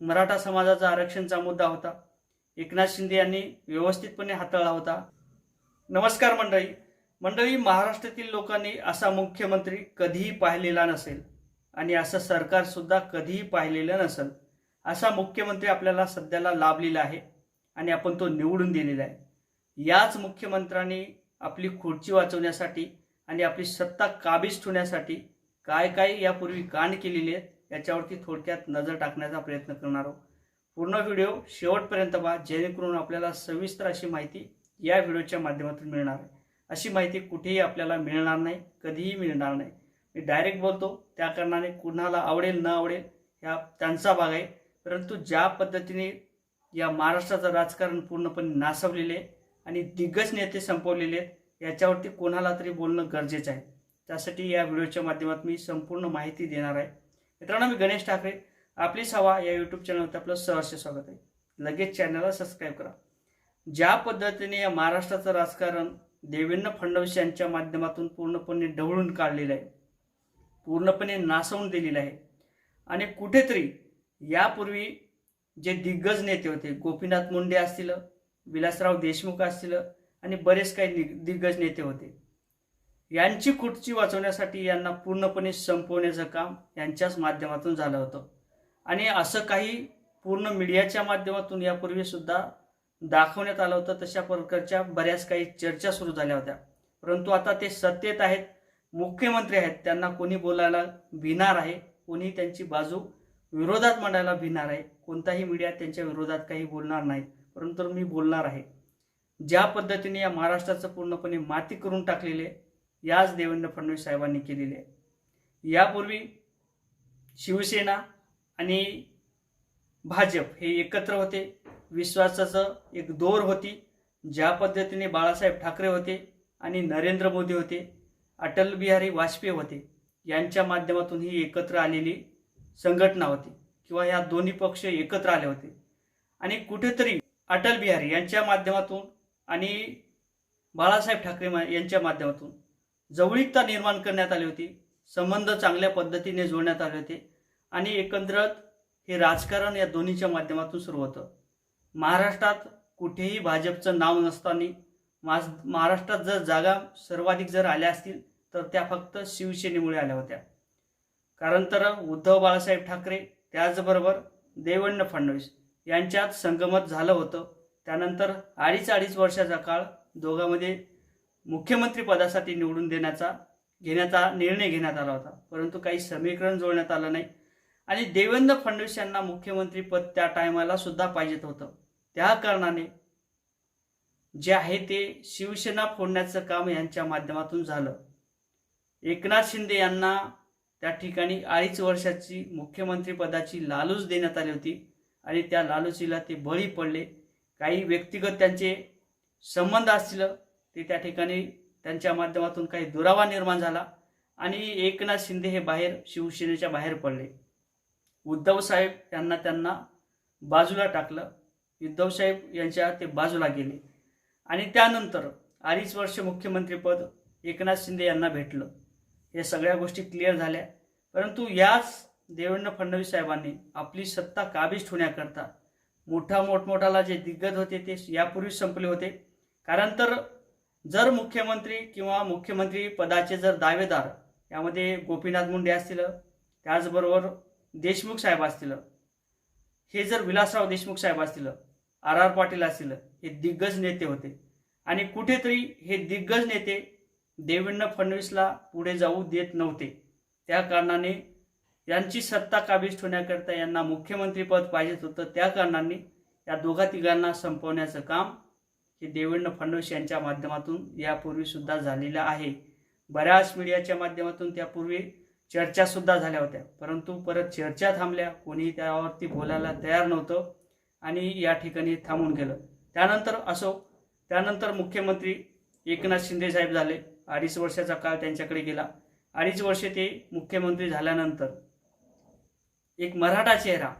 मराठा समाजाचा आरक्षणचा मुद्दा होता. एकनाथ शिंदे यांनी व्यवस्थितपणे हाताळला होता. नमस्कार मंडळी. मंडळी महाराष्ट्रातील लोकांनी असा मुख्यमंत्री कधीही पाहिलेला नसेल आणि असं सरकारसुद्धा कधीही पाहिलेलं नसेल असा मुख्यमंत्री आपल्याला सध्याला लाभलेला आहे आणि आपण तो निवडून दिलेला आहे. याच मुख्यमंत्र्यांनी आपली खुर्ची वाचवण्यासाठी आणि आपली सत्ता काबीज ठेवण्यासाठी काय काय यापूर्वी कांड केलेले आहेत याच्यावरती थोडक्यात नजर टाकण्याचा प्रयत्न करणार आहोत. पूर्ण व्हिडिओ शेवटपर्यंत पहा जेणेकरून आपल्याला सविस्तर अशी माहिती या व्हिडिओच्या माध्यमातून मिळणार आहे. अशी माहिती कुठेही आपल्याला मिळणार नाही कधीही मिळणार नाही. मी डायरेक्ट बोलतो त्या कारणाने कुणाला आवडेल न आवडेल ह्या त्यांचा भाग आहे. परंतु ज्या पद्धतीने या महाराष्ट्राचं राजकारण पूर्णपणे नासवलेले आहे आणि दिग्गज नेते संपवलेले आहेत याच्यावरती कोणाला तरी बोलणं गरजेचं आहे. त्यासाठी या व्हिडिओच्या माध्यमात मी संपूर्ण माहिती देणार आहे. मित्रांनो मी गणेश ठाकरे. आपली सवा या यूट्यूब चॅनलवरती आपलं सहर्ष स्वागत आहे. लगेच चॅनलला सबस्क्राईब करा. ज्या पद्धतीने या महाराष्ट्राचं राजकारण देवेंद्र फडणवीस यांच्या माध्यमातून पूर्णपणे ढवळून काढलेलं आहे पूर्णपणे नासवून दिलेलं आहे आणि कुठेतरी यापूर्वी जे दिग्गज नेते होते गोपीनाथ मुंडे असतील विलासराव देशमुख असतील आणि बरेच काही दिग्गज नेते होते यांची खुर्ची वाचवण्यासाठी यांना पूर्णपणे संपवण्याचं काम यांच्याच माध्यमातून झालं होतं. आणि असं काही पूर्ण मीडियाच्या माध्यमातून यापूर्वी सुद्धा दाखवण्यात आलं होतं. तशा प्रकारच्या बऱ्याच काही चर्चा सुरू झाल्या होत्या. परंतु आता ते सत्तेत आहेत मुख्यमंत्री आहेत त्यांना कोणी बोलायला भिणार आहे कोणी त्यांची बाजू विरोधात मांडायला भिणार आहे कोणताही मीडिया त्यांच्या विरोधात काही बोलणार नाही. परंतु मी बोलणार आहे. ज्या पद्धतीने या महाराष्ट्राचं पूर्णपणे माती करून टाकलेले याच देवेंद्र फडणवीस साहेबांनी केलेली आहे. यापूर्वी शिवसेना आणि भाजप हे एकत्र होते. विश्वासाचं एक दोर होती. ज्या पद्धतीने बाळासाहेब ठाकरे होते आणि नरेंद्र मोदी होते अटल बिहारी वाजपेयी होते यांच्या माध्यमातून ही एकत्र आलेली संघटना होती किंवा ह्या दोन्ही पक्ष एकत्र आले होते. आणि कुठेतरी अटल बिहारी यांच्या माध्यमातून आणि बाळासाहेब ठाकरे मा- यांच्या माध्यमातून जवळीकता निर्माण करण्यात आली होती. संबंध चांगल्या पद्धतीने जोडण्यात आले होते. आणि एकंदरत हे राजकारण या दोन्हीच्या माध्यमातून सुरू होतं. महाराष्ट्रात कुठेही भाजपचं नाव नसताना मास- महाराष्ट्रात जर जागा सर्वाधिक जर आल्या असतील तर त्या फक्त शिवसेनेमुळे आल्या होत्या. कारण तर उद्धव बाळासाहेब ठाकरे त्याचबरोबर देवेंद्र फडणवीस यांच्यात संगमत झालं होतं. त्यानंतर अडीच अडीच वर्षाचा काळ दोघांमध्ये मुख्यमंत्री पदासाठी निवडून देण्याचा घेण्याचा निर्णय घेण्यात आला होता. परंतु काही समीकरण जोडण्यात आलं नाही. आणि देवेंद्र फडणवीस यांना मुख्यमंत्री पद त्या टायमाला सुद्धा पाहिजेत होतं. त्या कारणाने जे आहे ते शिवसेना फोडण्याचं काम यांच्या माध्यमातून झालं. एकनाथ शिंदे यांना त्या ठिकाणी अडीच वर्षाची मुख्यमंत्रीपदाची लालूच देण्यात आली होती. आणि त्या लालूचीला ते बळी पडले. काही व्यक्तिगत त्यांचे संबंध असतील ते त्या ठिकाणी त्यांच्या माध्यमातून काही दुरावा निर्माण झाला आणि एकनाथ शिंदे हे बाहेर शिवसेनेच्या बाहेर पडले. उद्धवसाहेब यांना त्यांना बाजूला टाकलं. उद्धवसाहेब यांच्या ते बाजूला गेले. आणि त्यानंतर अडीच वर्ष मुख्यमंत्रीपद एकनाथ शिंदे यांना भेटलं. या सगळ्या गोष्टी क्लिअर झाल्या. परंतु याच देवेंद्र फडणवीस साहेबांनी आपली सत्ता काबीज ठेवण्याकरता मोठा मोठमोठाला जे दिग्गज होते ते यापूर्वीच संपले होते. कारण तर जर मुख्यमंत्री किंवा मुख्यमंत्री पदाचे जर दावेदार यामध्ये गोपीनाथ मुंडे असतील त्याचबरोबर देशमुख साहेब असतील हे जर विलासराव देशमुख साहेब असतील आर आर पाटील असतील हे दिग्गज नेते होते. आणि कुठेतरी हे दिग्गज नेते देवेंद्र फडणवीसला पुढे जाऊ देत नव्हते. त्या कारणाने यांची सत्ता काबीज ठेवण्याकरता यांना मुख्यमंत्रीपद पाहिजेत होतं. त्या कारणाने या दोघा तिघांना संपवण्याचं काम हे देवेंद्र फडणवीस यांच्या माध्यमातून यापूर्वी सुद्धा झालेलं आहे. बऱ्याच मीडियाच्या माध्यमातून त्यापूर्वी चर्चा सुद्धा झाल्या होत्या. परंतु परत चर्चा थांबल्या. कोणीही त्यावरती बोलायला तयार नव्हतं आणि या ठिकाणी थांबून गेलं. त्यानंतर असो त्यानंतर मुख्यमंत्री एकनाथ शिंदे साहेब झाले. अडीच वर्षाचा काळ त्यांच्याकडे गेला. अडीच वर्षे ते मुख्यमंत्री झाल्यानंतर एक मराठा चेहरा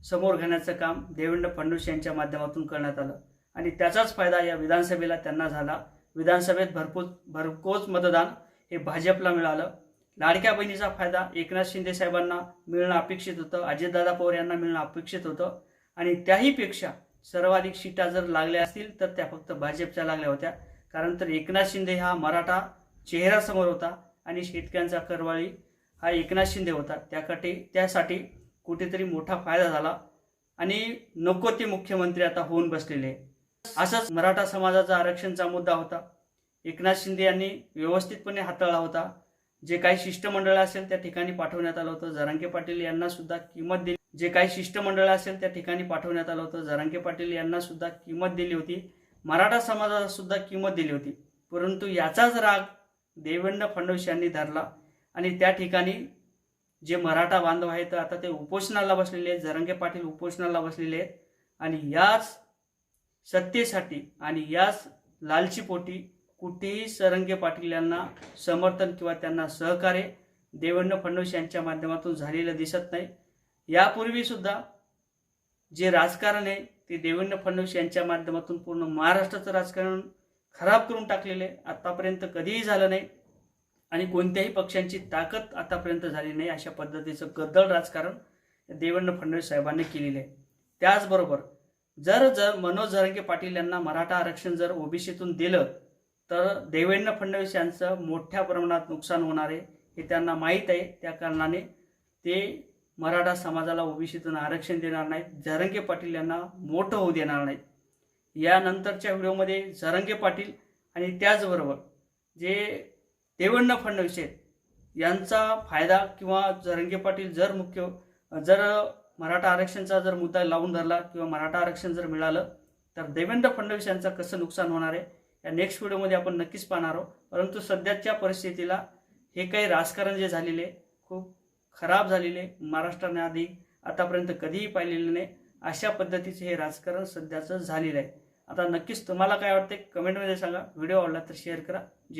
समोर घेण्याचं काम देवेंद्र फडणवीस यांच्या माध्यमातून करण्यात आलं. आणि त्याचाच फायदा या विधानसभेला त्यांना झाला. विधानसभेत भरपूर भरकोच मतदान हे भाजपला मिळालं. लाडक्या बहिणीचा फायदा एकनाथ शिंदे साहेबांना मिळणं अपेक्षित होतं. अजितदादा पवार यांना मिळणं अपेक्षित होतं. आणि त्याहीपेक्षा सर्वाधिक सीटा जर लागल्या असतील तर त्या फक्त भाजपच्या लागल्या होत्या. कारण तर एकनाथ शिंदे हा मराठा चेहऱ्यासमोर होता आणि शेतकऱ्यांचा करवाळी हा एकनाथ शिंदे होता. त्यासाठी त्यासाठी कुठेतरी मोठा फायदा झाला. आणि नको ते मुख्यमंत्री आता होऊन बसलेले. आहे. असाच मराठा समाजाचा आरक्षणचा मुद्दा होता. एकनाथ शिंदे यांनी व्यवस्थितपणे हाताळला होता. जे काही शिष्टमंडळ असेल त्या ठिकाणी पाठवण्यात आलं होतं. जरांगे पाटील यांना सुद्धा किंमत दिली. जे काही शिष्टमंडळ असेल त्या ठिकाणी पाठवण्यात आलं होतं. जरांगे पाटील यांना सुद्धा किंमत दिली होती. मराठा समाजाला सुद्धा किंमत दिली होती. परंतु याचाच राग देवेंद्र फडणवीस यांनी धरला. आणि त्या ठिकाणी जे मराठा बांधव आहेत आता ते उपोषणाला बसलेले आहेत. जरांगे पाटील उपोषणाला बसलेले आहेत. आणि याच सत्तेसाठी आणि याच लालचीपोटी कुठेही सरंगे पाटील यांना समर्थन किंवा त्यांना सहकार्य देवेंद्र फडणवीस यांच्या माध्यमातून झालेलं दिसत नाही. यापूर्वी सुद्धा जे राजकारण आहे ते देवेंद्र फडणवीस यांच्या माध्यमातून पूर्ण महाराष्ट्राचं राजकारण खराब करून टाकलेलं आहे. आतापर्यंत कधीही झालं नाही आणि कोणत्याही पक्षांची ताकद आतापर्यंत झाली नाही अशा पद्धतीचं गद्दळ राजकारण देवेंद्र फडणवीस साहेबांनी केलेलं आहे. त्याचबरोबर जर जर मनोज झरंगे पाटील यांना मराठा आरक्षण जर ओबीसीतून दिलं तर देवेंद्र फडणवीस यांचं मोठ्या प्रमाणात नुकसान होणार आहे हे त्यांना माहीत आहे. त्या कारणाने ते मराठा समाजाला ओबीसीतून आरक्षण देणार नाहीत. जरंगे पाटील यांना मोठं होऊ देणार नाहीत. यानंतरच्या व्हिडिओमध्ये जरंगे पाटील आणि त्याचबरोबर जे देवेंद्र फडणवीस आहेत यांचा फायदा किंवा जरंगे पाटील जर मुख्य जर मराठा आरक्षणचा जर मुद्दा लावून धरला किंवा मराठा आरक्षण जर मिळालं तर देवेंद्र फडणवीस यांचं कसं नुकसान होणार आहे? या नेक्स्ट व्हिडिओमध्ये आपण नक्कीच पाहणार आहोत. परंतु सध्याच्या परिस्थितीला हे काही राजकारण जे झालेले आहे, खूप खराब झालेले आहे. महाराष्ट्राने आधी आतापर्यंत कधीही पाहिलेलं नाही अशा पद्धतीचे हे राजकारण सध्याचं झालेलं आहे. आता नक्कीच तुम्हाला काय वाटते कमेंटमध्ये सांगा. व्हिडिओ आवडला तर शेअर करा. जे